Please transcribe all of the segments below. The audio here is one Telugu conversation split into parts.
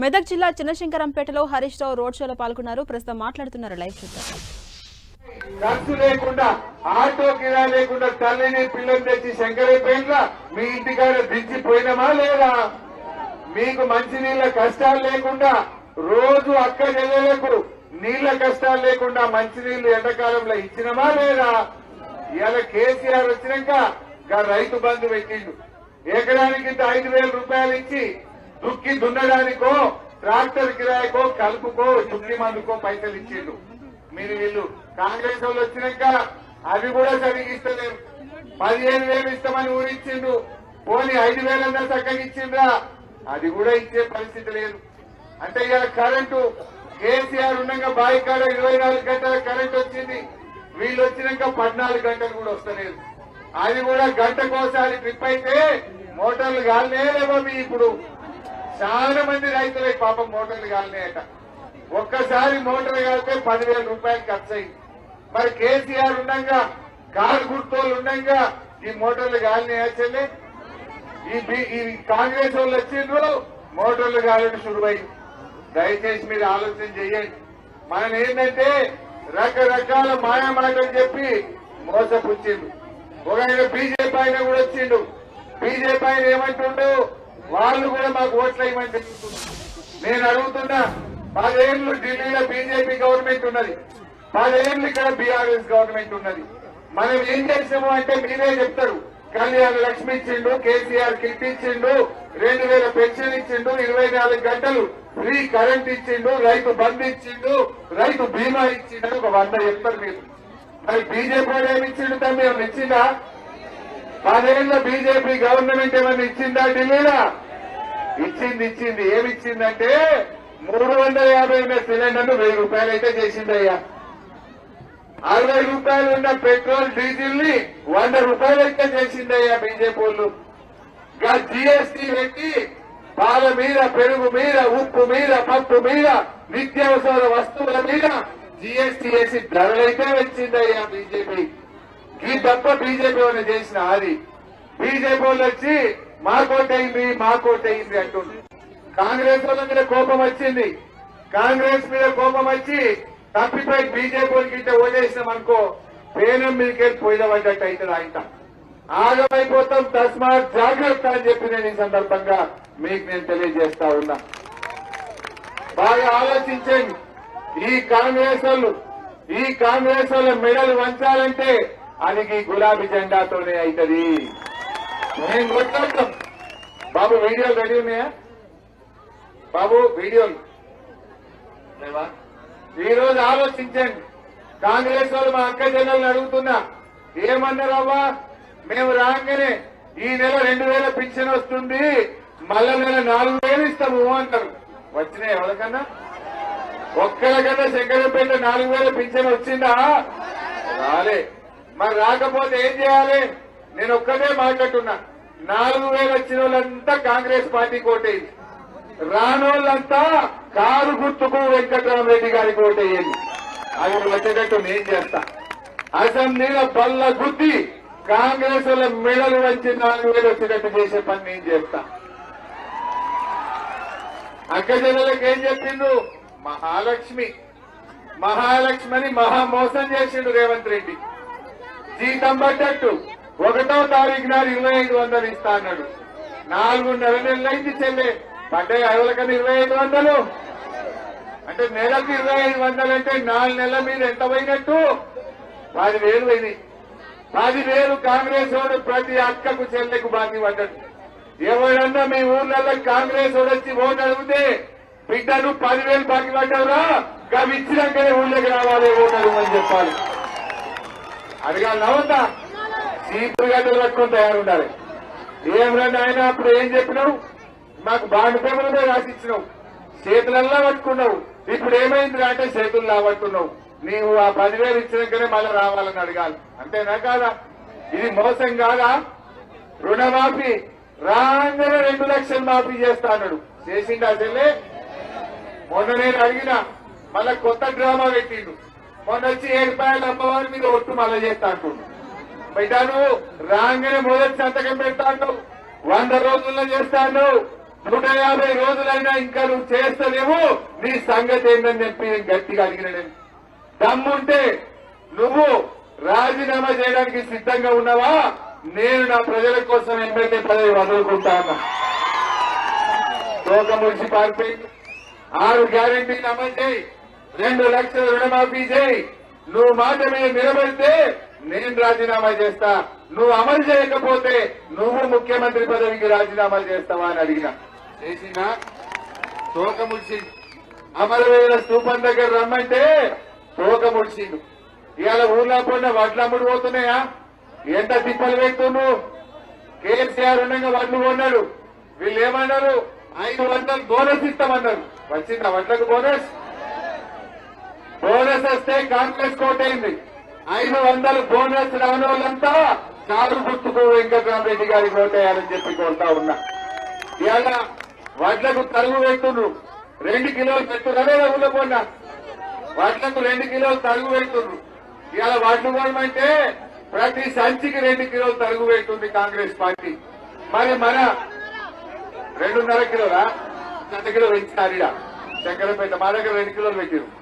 మెదక్ జిల్లా చిన్నశంకరంపేటలో హరీష్ రావు రోడ్ షోలో పాల్గొన్నారు. ప్రస్తుతం మాట్లాడుతున్నారు లైవ్ చూద్దాం. ఖర్చు లేకుండా ఆటో కిరా లేకుండా తల్లిని పిల్లలు తెచ్చి శంకరైపోయిన మీ ఇంటికాడ దించిపోయినామా లేదా? మీకు మంచి నీళ్ళ కష్టాలు లేకుండా రోజు అక్క చెల్లెలకు నీళ్ళ కష్టాలు లేకుండా మంచి నీళ్ళు ఎండాకాలంలో ఇచ్చినమా లేదా? ఇలా కేసీఆర్ వచ్చినాక రైతు బంధు పెట్టిండు. ఎకరానికి ఇంత ఐదు వేల రూపాయలు ఇచ్చి దుక్కి దున్నడానికో ట్రాక్టర్ కిరాయకో కలుపుకో దుక్కి మందుకో పైసలు ఇచ్చిండు మీరు వీళ్ళు కాంగ్రెస్ వాళ్ళు వచ్చినాక అవి కూడా సరిగ్గా పదిహేను వేలు ఇస్తామని ఊరిచ్చిండు పోనీ ఐదు వేలన్నా చక్కగా ఇచ్చిండ్రా అది కూడా ఇచ్చే పరిస్థితి లేదు. అంటే ఇలా కరెంటు కేసీఆర్ ఉండగా బావి కాడ ఇరవై నాలుగు గంటల కరెంట్ వచ్చింది. వీళ్ళు వచ్చినాక పద్నాలుగు గంటలు కూడా వస్తలేదు. అది కూడా గంటకోసారి ట్రిప్ అయితే మోటార్లు కాలనేలేమో మీ ఇప్పుడు? చాలా మంది రైతులే పాపం మోటార్లు కాలనేయట. ఒక్కసారి మోటార్ కాలితే పదివేల రూపాయలు ఖర్చు అయింది మరి కేసీఆర్ ఉండగా కారు గుర్తోళ్ళు ఉండగా ఈ మోటార్లు కాలనే ఈ బి- ఈ కాంగ్రెస్ వాళ్ళు వచ్చిండ్రు మోటార్లు కాలని శురువై దయచేసి మీరు ఆలోచన చేయండి మనం ఏంటంటే రకరకాల మాయా మాటలు చెప్పి మోసపుచ్చిండు ఒక ఆయన బీజేపీ ఆయన కూడా వచ్చిండు. బీజేపీ ఆయన ఏమంటుండు? వాళ్ళు కూడా మాకు ఓట్లు వేయమని నేను అడుగుతున్నా పదేళ్ళు ఢిల్లీలో బీజేపీ గవర్నమెంట్ ఉన్నది. పదేళ్ళు ఇక్కడ బీఆర్ఎస్ గవర్నమెంట్ ఉన్నది. మనం ఏం చేసాము అంటే మీరే చెప్తారు. కళ్యాణ్ లక్ష్మి ఇచ్చిండు కేసీఆర్ కిట్ ఇచ్చిండు రెండు వేల పెన్షన్ ఇచ్చిండు ఇరవై నాలుగు గంటలు ఫ్రీ కరెంట్ ఇచ్చిండు రైతు బంద్ ఇచ్చిండు రైతు బీమా ఇచ్చిండు ఒక వంద చెప్తారు మీరు. మరి బీజేపీ ఏమి ఇచ్చిండు తమ్మి? ఇచ్చిందా పదేళ్ళ బీజేపీ గవర్నమెంట్ ఏమైనా ఇచ్చిందా ఢిల్లీలో? ఇచ్చింది ఇచ్చింది. ఏమిచ్చిందంటే మూడు వందల యాభై ఉన్న సిలిండర్ వెయ్యి రూపాయలు అయితే చేసిందయ్యా. అరవై రూపాయలు ఉన్న పెట్రోల్ డీజిల్ని వంద రూపాయలు అయితే చేసిందయ్యా బీజేపీ వాళ్ళు. గా జీఎస్టీ పెట్టి పాల మీద పెరుగు మీద ఉప్పు మీద పప్పు మీద నిత్యావసర వస్తువుల మీద జీఎస్టీ వేసి ధరలైతే వచ్చిందయ్యా బీజేపీ. ఈ తప్ప బీజేపీ వాళ్ళు చేసిన అది బీజేపీ వాళ్ళు వచ్చి మా కోటైంది మా కోటైంది అంటుంది కాంగ్రెస్ వాళ్ళ మీద కోపం వచ్చింది. కాంగ్రెస్ మీద కోపం వచ్చి తప్పిపోయి బీజేపీ వాళ్ళకి ఇట్లా ఓటేసినాం అనుకో పేనం మీదకెళ్ళి పోయిన పడ్డట్టు అవుతుంది ఆయన. ఆగమైపోతాం తస్మాత్ జాగ్రత్త అని చెప్పి నేను ఈ సందర్భంగా మీకు నేను తెలియజేస్తా ఉన్నా. బాగా ఆలోచించండి. ఈ కాంగ్రెస్ వాళ్ళు ఈ కాంగ్రెస్ వాళ్ళ మెడలు వంచాలంటే అది గులాబీ జెండాతోనే అవుతుంది నేను కొట్లాడతాం బాబు వీడియోలు రెడీ ఉన్నాయా? బాబు వీడియోలు. లేవా? ఈ రోజు ఆలోచించండి. కాంగ్రెస్ వాళ్ళు మా అక్క జనాలను అడుగుతున్నా ఏమన్నారవ్వా? మేము రాగానే ఈ నెల రెండు వేల పింఛన్ వస్తుంది మళ్ళా నెల నాలుగు వేలు ఇస్తాము అంటారు. వచ్చినాయి ఎవరికన్నా? ఒక్కరికన్నా శంకరపేట నాలుగు వేల పింఛన్ వచ్చిందా? రాలే. మరి రాకపోతే ఏం చేయాలి? నేను ఒక్కటే మాట్లాడుతున్నా. నాలుగు వేలు వచ్చిన వాళ్ళంతా కాంగ్రెస్ పార్టీ కోటేది రానోళ్ళంతా కారు గుర్తుకు వెంకటరామరెడ్డి గారికి ఓటేయండి అది వచ్చేటట్టు నేను చేస్తా. అసెంబ్లీలో బల్ల గుద్ది కాంగ్రెస్ వాళ్ళ మెడలు వచ్చి నాలుగు వేలు వచ్చేటట్టు చేసే పని నేను చేస్తా. అక్కజనులకు ఏం చెప్పిండు? మహాలక్ష్మి. మహాలక్ష్మి అని మహా మోసం చేసిండు రేవంత్ రెడ్డి. జీతం పడ్డట్టు ఒకటో తారీఖు నాడు ఇరవై ఐదు వందలు ఇస్తా అన్నాడు. నాలుగున్నర నెలలైంది చెల్లె. పడ్డాయి ఎవరికన్నా ఇరవై ఐదు వందలు. అంటే నెలకు ఇరవై ఐదు వందలు అంటే నాలుగు నెలల మీద ఎంత పోయినట్టు? పది వేలు పోయినాయి. పది వేలు కాంగ్రెస్ వాడు ప్రతి అక్కకు చెల్లెకు బాకీ పడ్డాడు. ఎవరన్నా మీ ఊర్లలో కాంగ్రెస్ వాడు వచ్చి ఓటు అడిగితే బిడ్డను పదివేలు బాకీ పడ్డావురా? గవి ఇచ్చినాకనే ఊళ్ళకి రావాలి ఓటు అని చెప్పాలి. అడగాలి నవ్వుతా చీపురు గడ్డలు పట్టుకొని తయారుండాలి. ఏం రండి ఆయన? అప్పుడు ఏం చెప్పినావు? మాకు బాండ్ పేపర్లతో రాసిచ్చినావు చేతులల్లా పట్టుకున్నావు. ఇప్పుడు ఏమైంది అంటే చేతుల్లా పట్టుకున్నావు. నీవు ఆ పదివేలు ఇచ్చినాకనే మళ్ళీ రావాలని అడగాలి. అంతేనా కాదా? ఇది మోసం కాదా? రుణమాఫీ. రాగానే రెండు లక్షలు మాఫీ చేస్తా చేసిండా చెల్లె? మొన్న నేను అడిగిన. మళ్ళా కొత్త డ్రామా పెట్టిండు. మొన్న వచ్చి ఏడు రూపాయలు అమ్మవారి మీద ఒట్టు మళ్ళా చేస్తా అంటుండు. బిడ్డను రాగానే మొదటి సంతకం పెడతాను వంద రోజుల్లో చేస్తాను నూట యాభై రోజులైనా ఇంకా నువ్వు చేస్తలేవు. నీ సంగతి ఏందని చెప్పి నేను గట్టిగా అడిగిన నేను దమ్ముంటే నువ్వు రాజీనామా చేయడానికి సిద్ధంగా ఉన్నావా? నేను నా ప్రజల కోసం ఎమ్మెల్యే పదవి వదులుకుంటా అన్నా. తోక మున్సిపాలిటీ ఆరు గ్యారంటీలు అమలు చేయి. రెండు లక్షల రుణమాఫీ చేయి. నువ్వు మాట మీద నిలబడితే నేను రాజీనామా చేస్తా. నువ్వు అమలు చేయకపోతే నువ్వు ముఖ్యమంత్రి పదవికి రాజీనామా చేస్తావా అని అడిగిన. చేసిన? తోక ముడిచిండు అమరవీర స్థూపం దగ్గర రమ్మంటే తోక ముడిచిండు ఇవాళ ఊర్లో పడిన వడ్లు అమ్ముడు పోతున్నాయా? ఎంత తిప్పలు పెడుతుండు కేసీఆర్ ఉండగా వడ్లు కొన్నాడు. వీళ్ళు ఏమన్నారు? ఐదు వందలు బోనస్ ఇస్తామన్నారు. వచ్చిందా వడ్లకు బోనస్? వస్తే కాంగ్రెస్ కోటైంది? ఐదు వందలు బోనస్ రాని వాళ్ళంతా కారు గుర్తుకు వెంకటరామరెడ్డి గారి ఓటేయాలని చెప్పి కోరుతా ఉన్నా. ఇవాళ వడ్లకు తరుగు పెడుతుండ్రు. రెండు కిలోలు పెట్టున్నారే ఊళ్ళో కొన్నా. వడ్లకు రెండు కిలోలు తరుగు పెడుతుండ్రు. ఇవాళ వడ్లు కొనమంటే ప్రతి సంచికి రెండు కిలోలు తరుగు పెడుతుంది కాంగ్రెస్ పార్టీ. మరి మన రెండున్నర కిలోలా? గంట కిలో పెంచినారు ఇడ చక్కెరపేట మా దగ్గర రెండు కిలోలు పెట్టారు.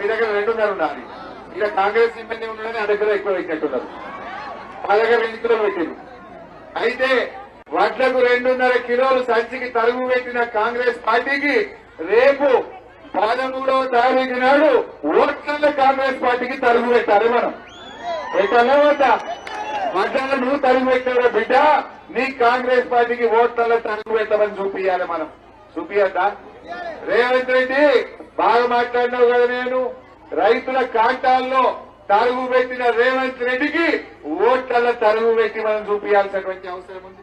మీ దగ్గర రెండున్నర ఉండాలి. ఇక కాంగ్రెస్ ఎమ్మెల్యే ఉండడని ఆ దగ్గర ఎక్కువ పెట్టినట్టున్నారు. మా దగ్గర రెండు కిలోలు పెట్టారు అయితే వడ్లకు రెండున్నర కిలోలు సంచికి తరుగు పెట్టిన కాంగ్రెస్ పార్టీకి రేపు పదమూడవ తారీఖు నాడు ఓట్ల కాంగ్రెస్ పార్టీకి తరుగు పెట్టాలి మనం. పెట్టాలా వద్దా? వడ్లలో నువ్వు తరుగు పెట్టావు బిడ్డ నీ కాంగ్రెస్ పార్టీకి ఓట్లలో తరుగు పెట్టమని చూపియాలి మనం. చూపియద్దా రేవంత్ రెడ్డి బాగా మాట్లాడినావు కదా నేను? రైతుల కాంటాల్లో తరుగు పెట్టిన రేవంత్ రెడ్డికి ఓట్ల తరుగు పెట్టి మనం చూపించాల్సినటువంటి అవసరం ఉంది.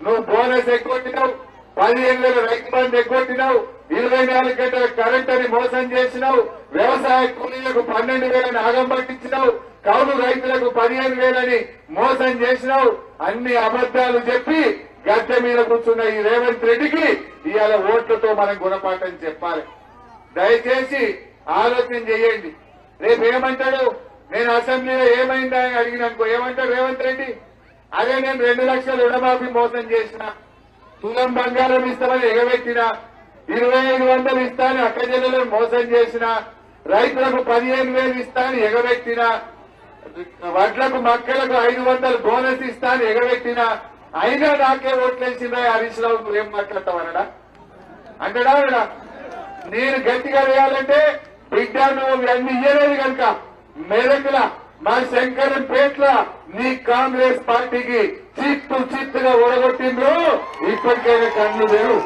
నువ్వు బోనస్ ఎగ్గొట్టినావు పదిహేను వేల రైతు బంధు ఎగ్గొట్టినావు ఇరవై నాలుగు గంటల కరెంట్ అని మోసం చేసినావు వ్యవసాయ కూలీలకు పన్నెండు వేలని ఆగం పట్టించినావు కౌలు రైతులకు పదిహేను వేలని మోసం చేసినావు అన్ని అబద్దాలు చెప్పి గద్దె మీద కూర్చున్న ఈ రేవంత్ రెడ్డికి ఇవాళ ఓట్లతో మనం గుణపాఠం చెప్పాలి. దయచేసి ఆలోచన చేయండి. రేపు ఏమంటాడు? నేను అసెంబ్లీలో ఏమైందా అని అడిగిననుకో. ఏమంటాడు రేవంత్ రెడ్డి? అదే నేను రెండు లక్షల రుణమాఫీ మోసం చేసిన తులం బంగారం ఇస్తామని ఎగబెట్టిన ఇరవై ఐదు వందలు ఇస్తాను అక్కజల్లలో మోసం చేసిన రైతులకు పదిహేను వేలు ఇస్తాను ఎగబెట్టిన వడ్లకు మక్కలకు ఐదు వందలు బోనస్ ఇస్తాను ఎగబెట్టిన అయినా నాకే ఓట్లేసిందా హరీష్ రావు ఏం మాట్లాడతావనడా అంటాడా అనడా? నేను గట్టిగా వేయాలంటే బిడ్డ నువ్వు అన్ని ఇయ్యలేదు కనుక మెదక్ల మా శంకరం పేట్ల నీ కాంగ్రెస్ పార్టీకి చిత్తు చిత్తుగా ఓడగొట్టిండ్రు ఇప్పటికైనా కన్ను లేరు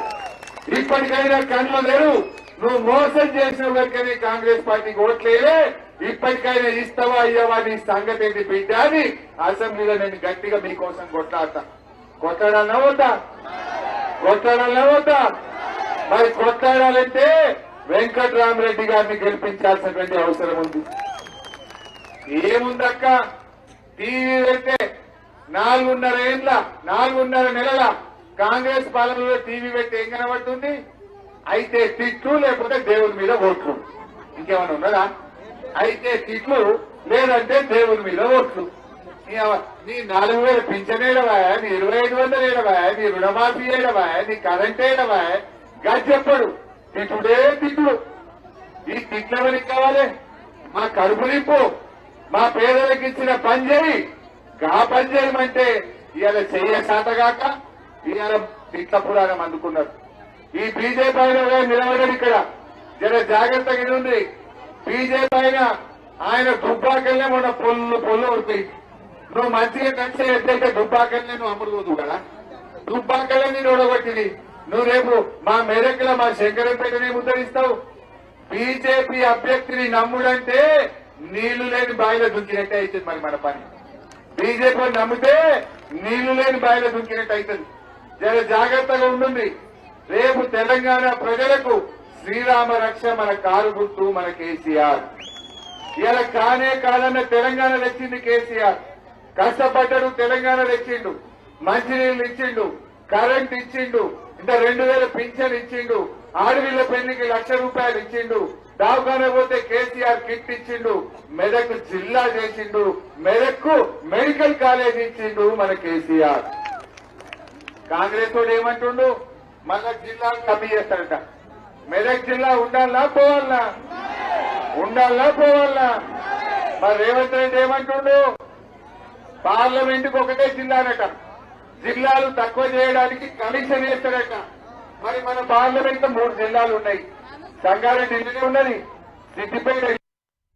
ఇప్పటికైనా కన్ను లేరు నువ్వు మోసం చేసిన వరకనే కాంగ్రెస్ పార్టీకి ఓట్లేలే ఇప్పటికైనా ఇస్తావా అయ్యావా నీ సంగతి ఏంటి బిడ్డ అని అసెంబ్లీలో నేను గట్టిగా మీకోసం కొట్లాడతా. కొట్టాడన్నా వద్దా? కొట్టాడన్నా వద్దా? మరి కొట్లాడాలంటే వెంకట్రామరెడ్డి గారిని గెలిపించాల్సినటువంటి అవసరం ఉంది. ఏముందక్క? టీవీ పెడితే నాలుగున్నర ఏండ్ల నాలుగున్నర నెలల కాంగ్రెస్ పాలనలో టీవీ పెట్టి ఏం కనబడుతుంది? అయితే తిట్లు లేకపోతే దేవుని మీద ఓట్లు. ఇంకేమైనా ఉన్నదా? అయితే తిట్లు లేదంటే దేవుని మీద ఓట్లు. నీ నాలుగు వేలు పింఛన్ నీ ఇరవై ఐదు వందలు ఏడవా నీ రుణమాఫీ ఏడవా నీ కరెంట్ ఏడవా గది చెప్పడు తిట్టుడే తిట్టుడు ఈ తిట్లు కావాలి. మా కడుపు నింపు. మా పేదలకు ఇచ్చిన పని చేయి. గా పని చేయమంటే ఇవాళ చెయ్య శాతగాక ఇవాళ తిట్ల పురాణం అందుకున్నారు. ఈ బీజేపీ ఆయన నిలబడడు ఇక్కడ. జర జాగ్రత్తగా ఉంది బీజేపీ ఆయన ఆయన దుబ్బాకెళ్ళే మొన్న పొల్లు పొల్లు అవుతాయి నువ్వు మంచిగా కలిసి ఎట్లయితే దుబ్బాకెళ్ళే నువ్వు అమ్ముడుకోదు కదా. దుబ్బాకెళ్ళే నేను ఓడగొట్టింది. నువ్వు రేపు మా మెదక్ల మా శంకరంపేటని ఉద్ధరిస్తావు. బీజేపీ అభ్యర్థిని నమ్ముడంటే నీళ్ళు లేని బావిలో దుంకినట్టే అవుతుంది మరి మన పని. బీజేపీ నమ్మితే నీళ్ళు లేని బావిలో దుంకినట్టు అవుతుంది జర జాగ్రత్తగా ఉంటుంది రేపు తెలంగాణ ప్రజలకు శ్రీరామ రక్ష మన కారు గుర్తు మన కేసీఆర్. ఇలా కానే కాదన్న తెలంగాణ తెచ్చింది కేసీఆర్. కష్టపడ్డాడు తెలంగాణ తెచ్చిండు. మంచినీళ్ళు ఇచ్చిండు. కరెంట్ ఇచ్చిండు. ఇంకా రెండు వేల పింఛన్ ఇచ్చిండు. ఆడవిల్ల పెళ్ళికి లక్ష రూపాయలు ఇచ్చిండు. దవాఖాన పోతే కేసీఆర్ కిట్ ఇచ్చిండు. మెదక్ జిల్లా చేసిండు. మెదక్ మెడికల్ కాలేజ్ ఇచ్చిండు మన కేసీఆర్. కాంగ్రెస్ వాడు ఏమంటుండు? మన జిల్లా కమ్మి చేస్తాడట. మెదక్ జిల్లా ఉండాలా పోవాలా? ఉండాలా పోవాలా? మరి రేవంత్ రెడ్డి ఏమంటుండు? పార్లమెంట్కు ఒకటే జిల్లానట జిల్లాలు తక్కువ చేయడానికి కమిషన్ వేస్తారట మరి మన పార్లమెంట్ మూడు జిల్లాలు ఉన్నాయి. సంగారెడ్డి ఇల్లనే ఉన్నది సిద్దిపేట